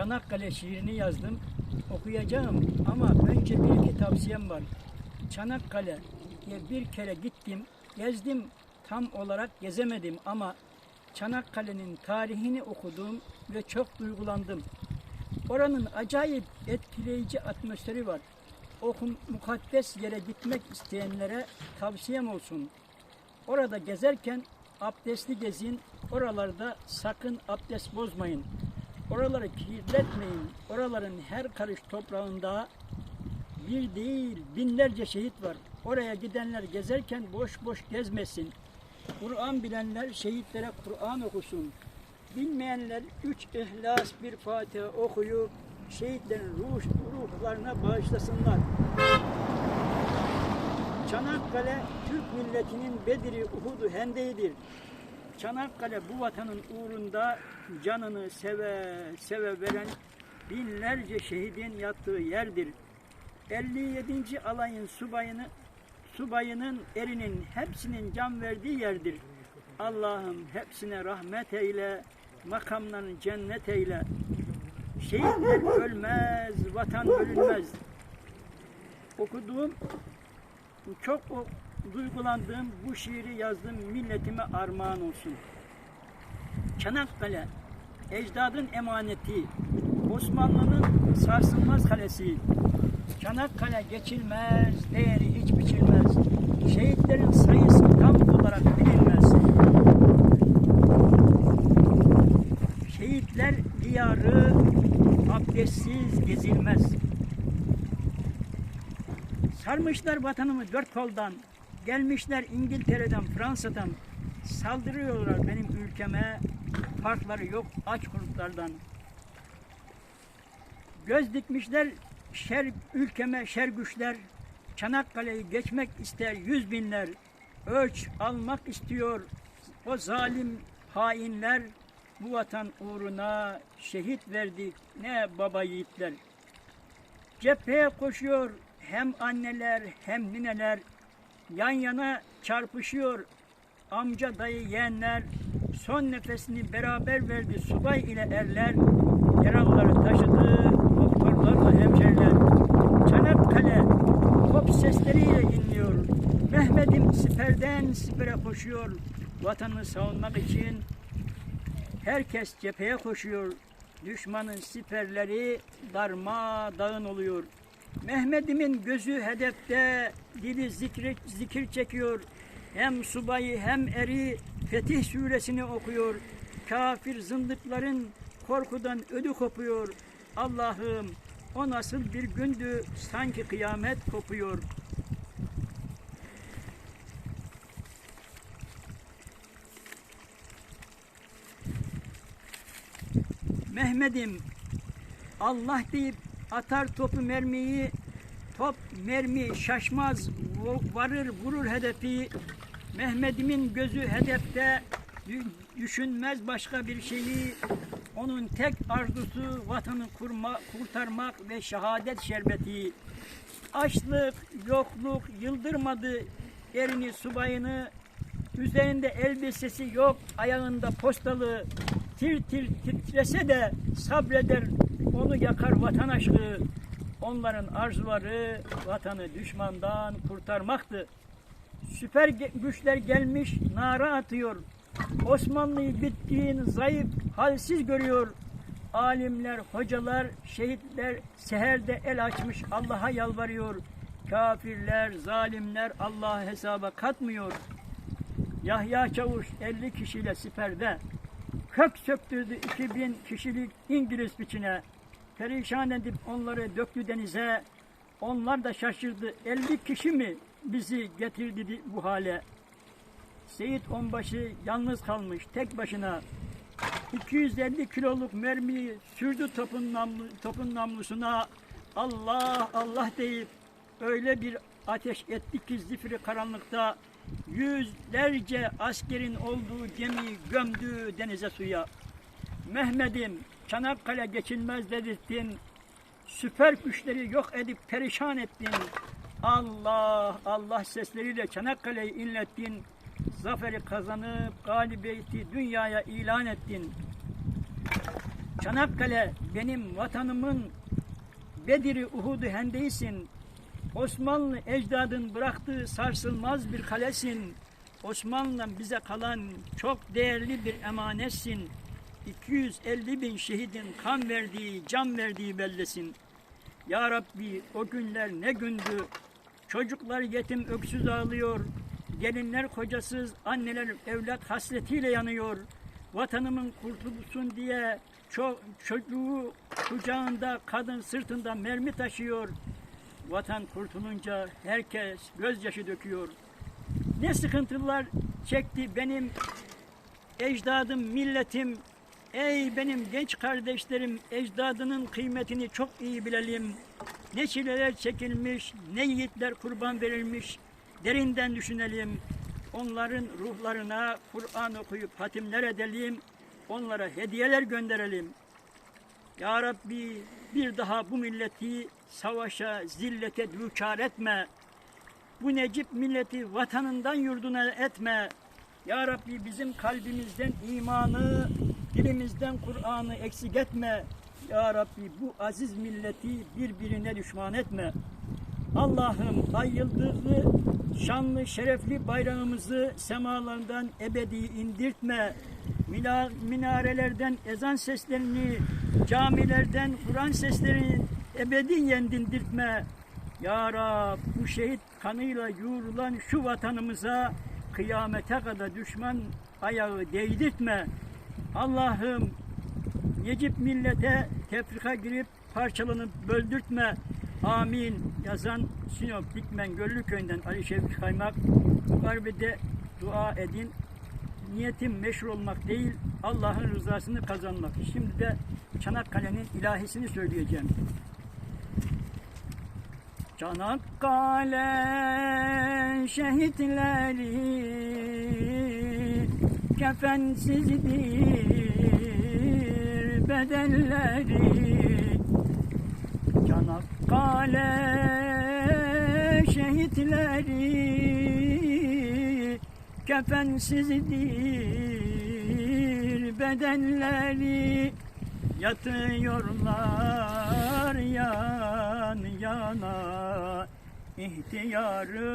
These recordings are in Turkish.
Çanakkale şiirini yazdım. Okuyacağım ama önce bir iki tavsiyem var. Çanakkale diye bir kere gittim, gezdim. Tam olarak gezemedim ama Çanakkale'nin tarihini okudum ve çok duygulandım. Oranın acayip etkileyici atmosferi var. O mukaddes yere gitmek isteyenlere tavsiyem olsun. Orada gezerken abdestli gezin. Oralarda sakın abdest bozmayın. Oraları kirletmeyin. Oraların her karış toprağında bir değil binlerce şehit var. Oraya gidenler gezerken boş boş gezmesin. Kur'an bilenler şehitlere Kur'an okusun. Bilmeyenler üç ihlas bir Fatiha okuyup şehitlerin ruh, ruhlarına bağışlasınlar. Çanakkale Türk milletinin Bedir'i, Uhud'u, Hende'yidir. Çanakkale bu vatanın uğrunda canını seve seve veren binlerce şehidin yattığı yerdir. 57. alayın subayını subayının erinin hepsinin can verdiği yerdir. Allah'ım hepsine rahmet eyle, makamlarını cennet eyle. Şehitler ölmez, vatan bölünmez. Okuduğum, çok duygulandığım bu şiiri yazdığım milletime armağan olsun. Çanakkale, ecdadın emaneti, Osmanlı'nın sarsılmaz kalesi. Çanakkale geçilmez, değeri hiç biçilmez. Şehitlerin sayısı tam olarak bilinmez. Şehitler diyarı abdestsiz gezilmez. Sarmışlar vatanımı dört koldan. Gelmişler İngiltere'den, Fransa'dan. Saldırıyorlar benim ülkeme. Farkları yok aç kurtlardan. Göz dikmişler şer ülkeme şer güçler. Çanakkale'yi geçmek ister yüz binler. Ölç almak istiyor o zalim hainler. Bu vatan uğruna şehit verdik ne baba yiğitler. Cepheye koşuyor hem anneler hem nineler. Yan yana çarpışıyor amca dayı yeğenler. Son nefesini beraber verdi subay ile erler. Yaralıları taşıdı doktorlarla hemşeriler. Çanakkale top sesleriyle inliyor. Mehmet'im siperden sipere koşuyor. Vatanı savunmak için herkes cepheye koşuyor. Düşmanın siperleri darma dağın oluyor. Mehmet'imin gözü hedefte, dili zikir, zikir çekiyor. Hem subayı hem eri Fetih suresini okuyor. Kafir zındıkların korkudan ödü kopuyor. Allah'ım o nasıl bir gündü sanki kıyamet kopuyor. Mehmet'im Allah deyip atar topu mermiyi top mermi şaşmaz varır vurur hedefi. Mehmet'imin gözü hedefte dü- düşünmez başka bir şeyi. Onun tek arzusu vatanı kurma, kurtarmak ve şehadet şerbeti. Açlık yokluk yıldırmadı erini subayını. Üzerinde elbisesi yok ayağında postalı. Tir tir titrese de sabreder onu yakar vatan aşkı. Onların arzuları vatanı düşmandan kurtarmaktı. Süper güçler gelmiş nara atıyor. Osmanlı'yı bitkin zayıf halsiz görüyor. Alimler hocalar şehitler seherde el açmış Allah'a yalvarıyor. Kafirler zalimler Allah'a hesaba katmıyor. Yahya Çavuş 50 kişiyle siperde. Kök söktürdü 2000 kişilik İngiliz biçine. Perişan edip onları döktü denize. Onlar da şaşırdı. 50 kişi mi bizi getirdi bu hale? Seyit Onbaşı yalnız kalmış tek başına. 250 kiloluk mermiyi sürdü topun, namlu, topun namlusuna. Allah Allah deyip öyle bir ateş etti ki zifiri karanlıkta yüzlerce askerin olduğu gemiyi gömdü denize suya. Mehmet'im Çanakkale geçilmez dedirttin. Süper güçleri yok edip perişan ettin. Allah Allah sesleriyle Çanakkale'yi inlettin. Zaferi kazanıp galibiyeti dünyaya ilan ettin. Çanakkale benim vatanımın Bedir-i Uhud-u Hendeysin. Osmanlı ecdadın bıraktığı sarsılmaz bir kalesin. Osmanlı'dan bize kalan çok değerli bir emanetsin. 250 bin şehidin kan verdiği, can verdiği bellesin. Ya Rabbi o günler ne gündü. Çocuklar yetim öksüz ağlıyor. Gelinler kocasız, anneler evlat hasretiyle yanıyor. Vatanımın kurtulsun diye çok çocuğu kucağında, kadın sırtında mermi taşıyor. Vatan kurtulunca herkes gözyaşı döküyor. Ne sıkıntılar çekti benim ecdadım, milletim. Ey benim genç kardeşlerim, ecdadının kıymetini çok iyi bilelim. Ne çileler çekilmiş, ne yiğitler kurban verilmiş. Derinden düşünelim. Onların ruhlarına Kur'an okuyup hatimler edelim. Onlara hediyeler gönderelim. Ya Rabbi bir daha bu milleti savaşa, zillete düçar etme. Bu Necip milleti vatanından yurduna etme. Ya Rabbi bizim kalbimizden imanı, dilimizden Kur'an'ı eksik etme. Ya Rabbi bu aziz milleti birbirine düşman etme. Allah'ım ay şanlı, şerefli bayrağımızı semalardan ebedi indirtme. Mina- Minarelerden ezan seslerini, camilerden Kur'an seslerini ebediyen dindirtme. Ya Rab bu şehit kanıyla yoğrulan şu vatanımıza kıyamete kadar düşman ayağı değdirtme. Allah'ım Necip millete tefrika girip parçalanıp böldürtme. Amin. Yazan Sinop Dikmen Göllüköy'ünden Ali Şevki Kaymak. Bu garbede dua edin. Niyetim meşhur olmak değil, Allah'ın rızasını kazanmak. Şimdi de Çanakkale'nin ilahisini söyleyeceğim. Çanakkale şehitleri kefensizdir bedelleri. Çanakkale şehitleri kefensizdir bedenleri Yatıyorlar yan yana ihtiyarı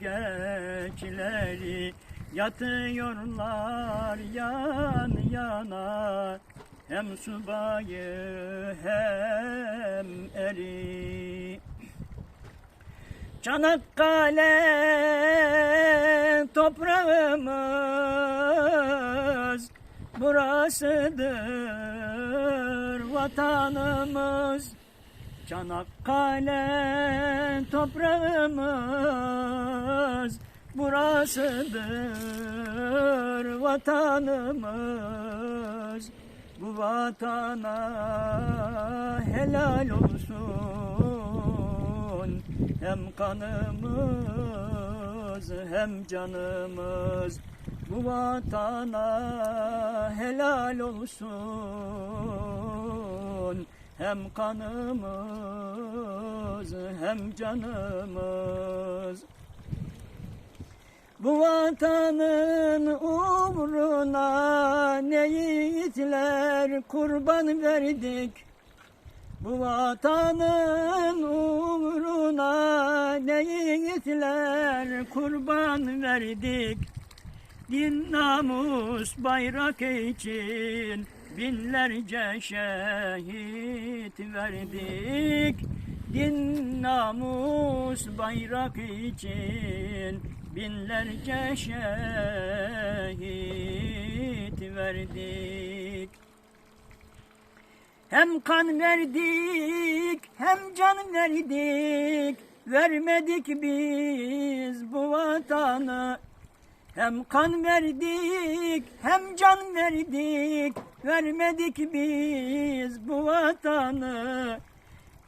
gençleri Yatıyorlar yan yana hem subayı hem eri Çanakkale toprağımız burasıdır vatanımız. Çanakkale toprağımız burasıdır vatanımız. Bu vatana helal olsun. Hem kanımız hem canımız. Bu vatana helal olsun. Hem kanımız hem canımız bu vatanın uğruna ne yiğitler kurban verdik. Bu vatanın uğruna ne yiğitler kurban verdik. Din namus bayrak için binlerce şehit verdik. Din namus bayrak için binlerce şehit verdik. Hem kan verdik, hem can verdik. Vermedik biz bu vatanı. Hem kan verdik, hem can verdik. Vermedik biz bu vatanı.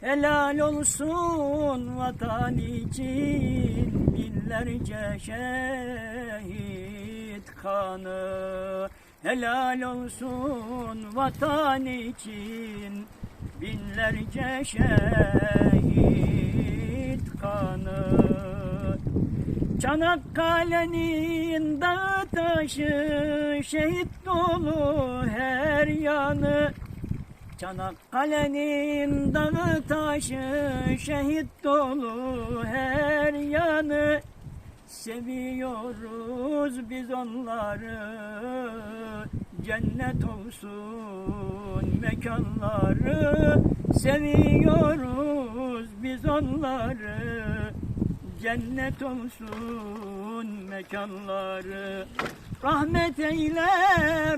Helal olsun vatan için binlerce şehit kanı. Helal olsun vatan için binlerce şehit kanı. Çanakkale'nin dağı taşı şehit dolu her yanı Çanakkale'nin dağı taşı şehit dolu her yanı Seviyoruz biz onları. Cennet olsun mekanları. Seviyoruz biz onları. Cennet olsun mekanları. Rahmet eyle,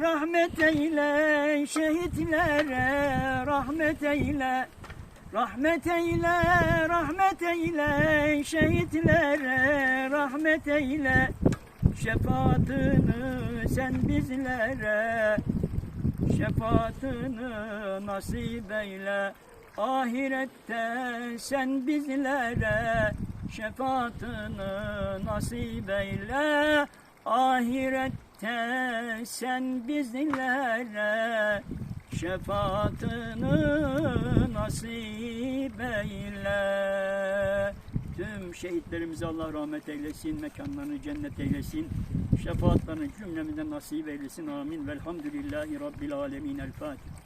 rahmet eyle şehitlere. Rahmet eyle Rahmet eyle, rahmet eyle şehitlere rahmet eyle. Şefaatini sen bizlere Şefaatini nasip eyle. Ahirette sen bizlere Şefaatini nasip eyle. Ahirette sen bizlere Şefaatini nasip eyle Tüm şehitlerimize Allah rahmet eylesin, mekanlarını cennet eylesin, şefaatlerini cümlemize nasip eylesin. Amin. Velhamdülillahi Rabbil alemin. El Fatiha.